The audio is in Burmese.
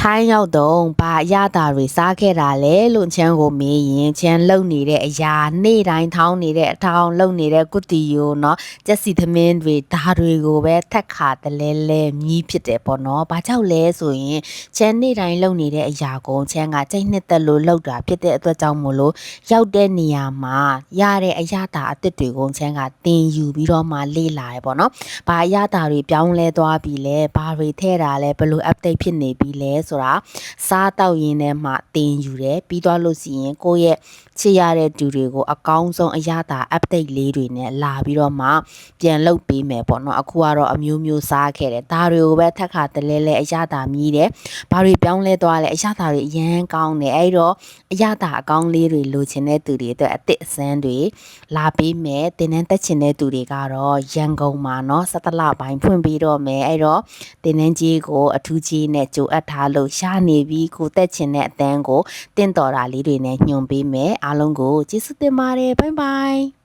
ထိုင်းရောက်တော့ဘာအရသာတွေစားခဲ့တာလဲလို့ချမ်းကိုမေးရင်ချမ်းလုံနေတဲ့အရာနေ့တိုင်းထောင်းနေတဲ့အထောင်းလုံနေတဲ့ကုတီယိုเนาะကြက်စီသမင်းတွေဒါတွေကိုပဲထက်ခါတလဲလဲမြည်ဖြစ်တယ်ပေါ့နော်ဘာကြောင့်လဲဆိုရင်ချမ်းနေ့တိုင်းလုံနေတဲ့အရာကိုချမ်းကကြိတ်နှစ်သက်လို့လှုပ်တာဖြစ်တဲ့အတွက်ကြောင့်မို့လို့ရောက်တဲ့နေရာမှာရတဲ့အရသာအစ်စ်တွေကိုချမ်းကတင်ယူပြီးတော့မှလေ့လာရပေါ့နော်ဘာအရသာတွေပြောင်းလဲသွားပြီလဲဘာတွေထဲ့တာလဲဘယ်လို update ဖြစ်နေပြီလဲ ဆိုတာစားတောက်ရင်းထဲမှာတင်ယူတယ်ပြီးသွားလို့ရှိရင်ကိုယ့်ရဲ့ချစ်ရတဲ့သူတွေကိုအကောင်းဆုံးအရသာ update လေးတွေနဲ့လာပြီးတော့မှပြန်လုပ်ပေးမယ်ပေါ့နော်အခုကတော့အမျိုးမျိုးစားခဲ့တယ်ဒါတွေကိုပဲထက်ခါတလဲလဲအရသာမြည်တယ်ဘာတွေပြောင်းလဲသွားလဲအရသာတွေအရန်ကောင်းတယ်အဲ့တော့အရသာအကောင်းလေးတွေလိုချင်တဲ့သူတွေအတွက်အစ်စ်အစမ်းတွေလာပေးမယ်တင်တန်းတက်ချင်တဲ့သူတွေကတော့ရန်ကုန်မှာเนาะစက်တလပိုင်းဖွင့်ပြီးတော့မယ်အဲ့တော့တင်တန်းကြီးကိုအထူးကြီးနဲ့ကြိုအပ်ထား ို့လို့ရှားနေပြီးကိုတက်ချင်တဲ့အတန်းကိုတင့်တော်တာလေးတွေနဲ့ညွှန်ပေးမယ်အားလုံးကိုကျေးဇူးတင်ပါတယ်ဘိုင်ဘိုင်